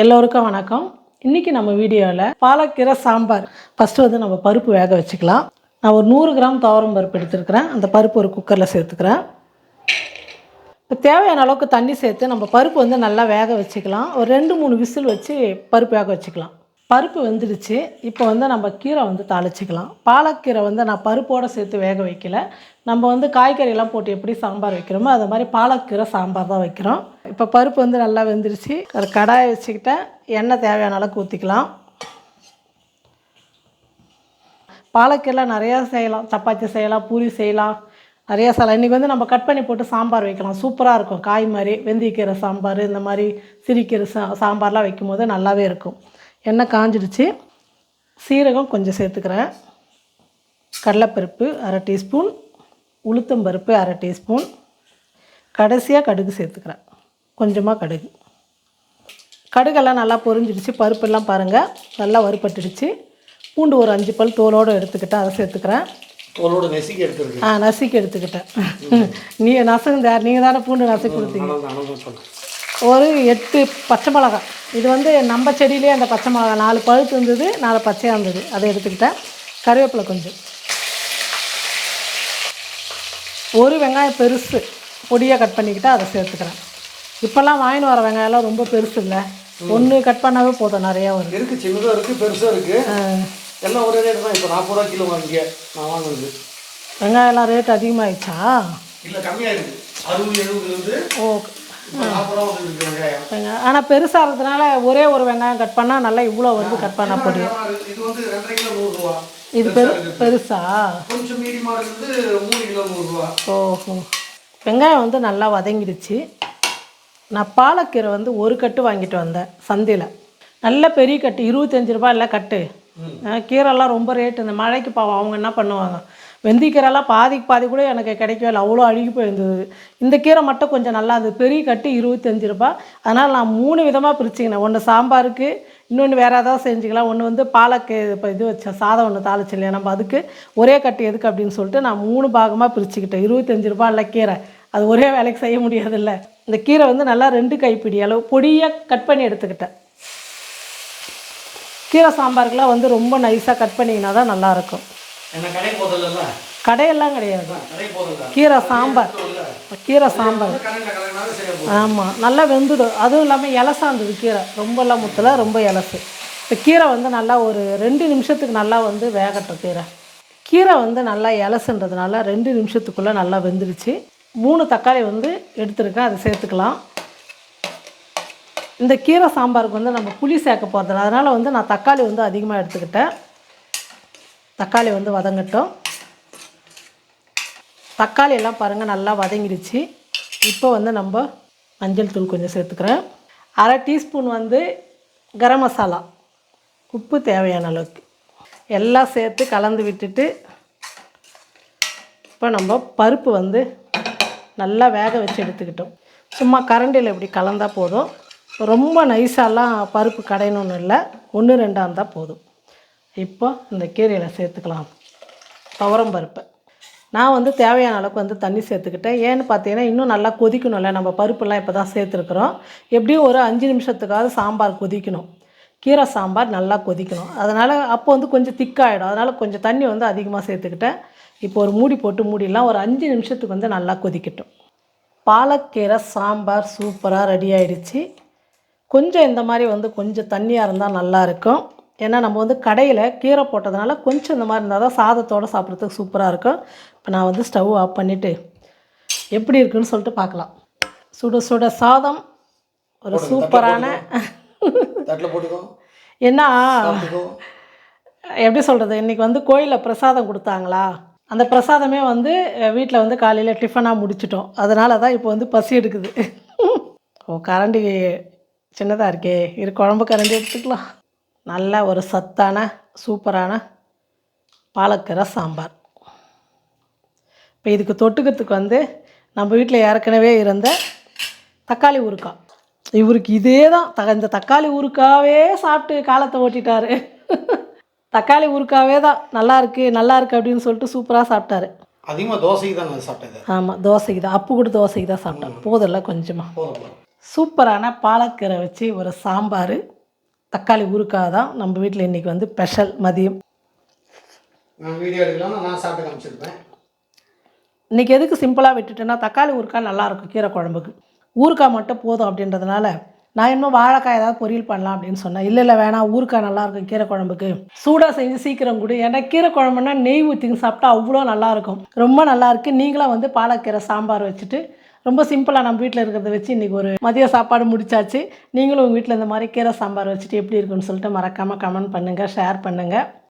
எல்லோருக்கும் வணக்கம். இன்றைக்கி நம்ம வீடியோவில் பாலக்கீரை சாம்பார். ஃபஸ்ட்டு வந்து நம்ம பருப்பு வேக வச்சுக்கலாம். நான் ஒரு நூறு கிராம் துவரம் பருப்பு எடுத்துருக்கிறேன். அந்த பருப்பு ஒரு குக்கரில் சேர்த்துக்கிறேன். இப்போ தேவையான அளவுக்கு தண்ணி சேர்த்து நம்ம பருப்பு வந்து நல்லா வேக வச்சுக்கலாம். ஒரு ரெண்டு மூணு விசில் வச்சு பருப்பு வேக வச்சுக்கலாம். பருப்பு வெந்துடுச்சு. இப்போ வந்து நம்ம கீரை வந்து தாளிச்சிக்கலாம். பாலக்கீரை வந்து நான் பருப்போடு சேர்த்து வேக வைக்கல. நம்ம வந்து காய்கறியெல்லாம் போட்டு எப்படி சாம்பார் வைக்கிறோமோ அது மாதிரி பாலக்கீரை சாம்பார் தான் வைக்கிறோம். இப்போ பருப்பு வந்து நல்லா வெந்துடுச்சு. ஒரு கடாயை வச்சுக்கிட்டேன். எண்ணெய் தேவையான அளவுக்கு ஊற்றிக்கலாம் பாலக்கீரைலாம் நிறையா செய்யலாம். சப்பாத்தி செய்யலாம் பூரி செய்யலாம். நிறையா செய்யலாம். இன்றைக்கி வந்து நம்ம கட் பண்ணி போட்டு சாம்பார் வைக்கலாம். சூப்பராக இருக்கும். காய் மாதிரி வெந்தயக்கீரை சாம்பார் இந்த மாதிரி சிரிக்கீரை சா சாம்பார்லாம் வைக்கும்போது நல்லாவே இருக்கும். எண்ணெய் காஞ்சிடுச்சு. சீரகம் கொஞ்சம் சேர்த்துக்கிறேன். கடலைப்பருப்பு அரை டீஸ்பூன். உளுத்தம்பருப்பு அரை டீஸ்பூன். கடைசியாக கடுகு சேர்த்துக்கிறேன். கொஞ்சமாக கடுகு. கடுகெல்லாம் நல்லா பொரிஞ்சிடுச்சு. பருப்பெல்லாம் பாருங்கள் நல்லா வறுப்பட்டுடுச்சு பூண்டு ஒரு அஞ்சு பல் தோலோடு எடுத்துக்கிட்டேன் அதை சேர்த்துக்கிறேன். தோலோட நெசுக்கி ஆ நசுக்கி எடுத்துக்கிட்டேன். நீ நசுங்க நீங்கள் தானே பூண்டு நசுக்கி கொடுத்தீங்க. ஒரு எட்டு பச்சை மிளகாய். இது வந்து நம்ம செடியிலே அந்த பச்சை மிளகாய் நாலு பழுத்து இருந்தது நாலு பச்சையாக இருந்தது. அதை எடுத்துக்கிட்டேன். கருவேப்பிலை கொஞ்சம். ஒரு வெங்காயம் பெருசு. பொடியாக கட் பண்ணிக்கிட்டு அதை சேர்த்துக்கிறேன். இப்போல்லாம் வாங்கின்னு வர வெங்காயம்லாம் ரொம்ப பெருசு இல்லை. ஒன்று கட் பண்ணாவே போதும் நிறையா வரும் இருக்கு சின்னதாக இருக்கு பெருசாக இருக்கு. எல்லாம் ஒரே ரேட் தான். இப்போ நாற்பது ரூபா கிலோ வாங்கிக்க. நான் வாங்குறது வெங்காயம்லாம் ரேட் அதிகமாகிடுச்சா இல்லை கம்மியாக இருக்கு அறுபது எழுபது ஓ வந்து வெங்காயம் ஆனால் பெருசாக இருக்கிறதுனால ஒரே ஒரு வெங்காயம் கட் பண்ணால் நல்லா இவ்வளோ வருது கட் பண்ணால் பொடி இது? வந்து ரெண்டரை கிலோ நூறுரூவா இது பெரு பெருசா? கொஞ்சம் மீடியமாக இருக்குது மூணு கிலோ நூறுரூவா ஓஹோ. வெங்காயம் வந்து நல்லா வதங்கிடுச்சு. நான் பாலக்கீரை வந்து ஒரு கட்டு வாங்கிட்டு வந்தேன் சந்தையில். நல்ல பெரிய கட்டு இருபத்தஞ்சி ரூபாய் இல்லை கட்டு கீரைலாம் ரொம்ப ரேட்டு இந்த மழைக்கு பாவம் அவங்க என்ன பண்ணுவாங்க? வெந்திக்கீரைலாம் பாதிக்கு பாதி கூட எனக்கு கிடைக்கவே இல்லை. அவ்வளோ அழுகி போயிருந்தது. இந்த கீரை மட்டும் கொஞ்சம் நல்லா இருந்தது. பெரிய கட்டு இருபத்தஞ்சி ரூபாய். அதனால் நான் மூணு விதமாக பிரிச்சுக்கினேன். ஒன்று சாம்பாருக்கு இன்னொன்று வேறு ஏதாவது செஞ்சுக்கலாம். ஒன்று வந்து பாலக்கு இப்போ இது வச்சேன் சாதம் ஒன்று தாளிச்சு இல்லையா? நம்ம அதுக்கு ஒரே கட்டு எதுக்கு அப்படின்னு சொல்லிட்டு நான் மூணு பாகமாக பிரிச்சுக்கிட்டேன். இருபத்தஞ்சி ரூபாய் இல்லை கீரை. அது ஒரே வேலைக்கு செய்ய முடியாதுல்ல. இந்த கீரை வந்து நல்லா ரெண்டு கைப்பிடி அளவு பொடியாக கட் பண்ணி எடுத்துக்கிட்டேன். கீரை சாம்பாருக்கெலாம் வந்து ரொம்ப நைஸாக கட் பண்ணிங்கன்னா தான் நல்லாயிருக்கும் கடையெல்லாம் கிடையாது. கீரை சாம்பார். கீரை சாம்பார். ஆமாம் நல்லா வெந்துடும் அதுவும் இல்லாமல் இலசா இருந்தது கீரை. ரொம்பலாம் முத்தல ரொம்ப இலசு. இப்போ கீரை வந்து நல்லா ஒரு ரெண்டு நிமிஷத்துக்கு நல்லா வந்து வேகட்டும் கீரை. கீரை வந்து நல்லா இலசுன்றதுனால ரெண்டு நிமிஷத்துக்குள்ளே நல்லா வெந்துடுச்சு மூணு தக்காளி வந்து எடுத்துருக்கேன் அதை சேர்த்துக்கலாம். இந்த கீரை சாம்பாருக்கு வந்து நம்ம புளி சேர்க்க போகிறதில்ல அதனால் வந்து நான் தக்காளி வந்து அதிகமாக எடுத்துக்கிட்டேன். தக்காளி வந்து வதங்கட்டும். தக்காளி எல்லாம் பாருங்கள் நல்லா வதங்கிடுச்சு. இப்போ வந்து நம்ம மஞ்சள் தூள் கொஞ்சம் சேர்த்துக்கிறேன். அரை டீஸ்பூன் வந்து கரம் மசாலா. உப்பு தேவையான அளவுக்கு. எல்லாம் சேர்த்து கலந்து விட்டுட்டு இப்போ நம்ம பருப்பு வந்து நல்லா வேக வச்சு எடுத்துக்கிட்டோம். சும்மா கரண்டியில் இப்படி கலந்தால் போதும். ரொம்ப நைஸாலாம் பருப்பு கடையணும்னு இல்லை. ஒன்று ரெண்டாக இருந்தால் போதும். இப்போ இந்த கீரையில் சேர்த்துக்கலாம். துவரம் பருப்பு. நான் வந்து தேவையான அளவுக்கு வந்து தண்ணி சேர்த்துக்கிட்டேன். ஏன்னு பார்த்தீங்கன்னா இன்னும் நல்லா கொதிக்கணும்ல. நம்ம பருப்புலாம் இப்போ தான் சேர்த்துருக்குறோம். எப்படியும் ஒரு அஞ்சு நிமிஷத்துக்காவது சாம்பார் கொதிக்கணும். கீரை சாம்பார் நல்லா கொதிக்கணும். அதனால் அப்போ வந்து கொஞ்சம் திக்காகிடும் அதனால் கொஞ்சம் தண்ணி வந்து அதிகமாக சேர்த்துக்கிட்டேன். இப்போ ஒரு மூடி போட்டு மூடிடலாம். ஒரு அஞ்சு நிமிஷத்துக்கு வந்து நல்லா கொதிக்கட்டும். பாலக்கீரை சாம்பார் சூப்பராக ரெடி ஆகிடுச்சி கொஞ்சம் இந்த மாதிரி வந்து கொஞ்சம் தண்ணியாக இருந்தால் நல்லாயிருக்கும் ஏன்னா நம்ம வந்து கடையில் கீரை போட்டதுனால கொஞ்சம் இந்த மாதிரி இருந்தால் தான் சாதத்தோடு சாப்பிட்றதுக்கு சூப்பராக இருக்கும். இப்போ நான் வந்து ஸ்டவ் ஆஃப் பண்ணிவிட்டு எப்படி இருக்குன்னு சொல்லிட்டு பார்க்கலாம். சுட சுட சாதம் ஒரு சூப்பரான என்ன? எப்படி சொல்கிறது இன்றைக்கி வந்து கோயிலில் பிரசாதம் கொடுத்தாங்களா? அந்த பிரசாதமே வந்து வீட்டில் வந்து காலையில் டிஃபனாக முடிச்சிட்டோம். அதனால தான் இப்போ வந்து பசி எடுக்குது. ஓ கரண்டி சின்னதாக இருக்கே. இரு குழம்பு கரண்டி எடுத்துக்கலாம். நல்ல ஒரு சத்தான சூப்பரான பாலக்கீரை சாம்பார். இப்போ இதுக்கு தொட்டுக்கிறதுக்கு வந்து நம்ம வீட்டில் ஏற்கனவே இருந்த தக்காளி ஊறுக்காய் இவருக்கு இதே தான் த இந்த தக்காளி ஊறுக்காவே சாப்பிட்டு காலத்தை ஓட்டிட்டாரு. தக்காளி ஊறுக்காவே தான் நல்லா இருக்கு நல்லா இருக்கு அப்படின்னு சொல்லிட்டு சூப்பராக சாப்பிட்டாரு. அதிகமாக தோசைக்கு தான் சாப்பிட்டது ஆமாம் தோசைக்கு தான். அப்பு கூட தோசைக்கு தான் சாப்பிட்டேன். போதில்ல கொஞ்சமாக சூப்பரான பாலக்கீரை வச்சு ஒரு சாம்பார். தக்காளி ஊறுக்காய் தான் நம்ம வீட்டில் இன்றைக்கி வந்து ஸ்பெஷல் மதியம். நான் வீடியோ எடுக்கலாம்னா நான் சாப்பிட்டு காமிச்சிருப்பேன். இன்றைக்கி எதுக்கு சிம்பிளாக விட்டுட்டேன்னா தக்காளி ஊறுக்காய் நல்லாயிருக்கும் கீரை குழம்புக்கு. ஊறுக்காய் மட்டும் போதும் அப்படின்றதுனால நான் இன்னும் வாழைக்காய் ஏதாவது பொரியல் பண்ணலாம் அப்படின்னு சொன்னேன். இல்லை இல்லை வேணாம் ஊறுக்காய் நல்லாயிருக்கும் கீரை குழம்புக்கு. சூடாக செஞ்சு சீக்கிரம் கொடு. ஏன்னா கீரை குழம்புனா நெய் ஊற்றிங்க சாப்பிட்டா அவ்வளோ நல்லாயிருக்கும் ரொம்ப நல்லாயிருக்கு நீங்களும் வந்து பாலக்கீரை சாம்பார் வச்சுட்டு ரொம்ப சிம்பிளாக நம்ம வீட்டில் இருக்கிறத வச்சு இன்றைக்கி ஒரு மதிய சாப்பாடு முடிச்சாச்சு. நீங்களும் உங்கள் வீட்டில் இந்த மாதிரி கீரை சாம்பார் வச்சுட்டு எப்படி இருக்குன்னு சொல்லிட்டு மறக்காமல் கமெண்ட் பண்ணுங்கள் ஷேர் பண்ணுங்கள்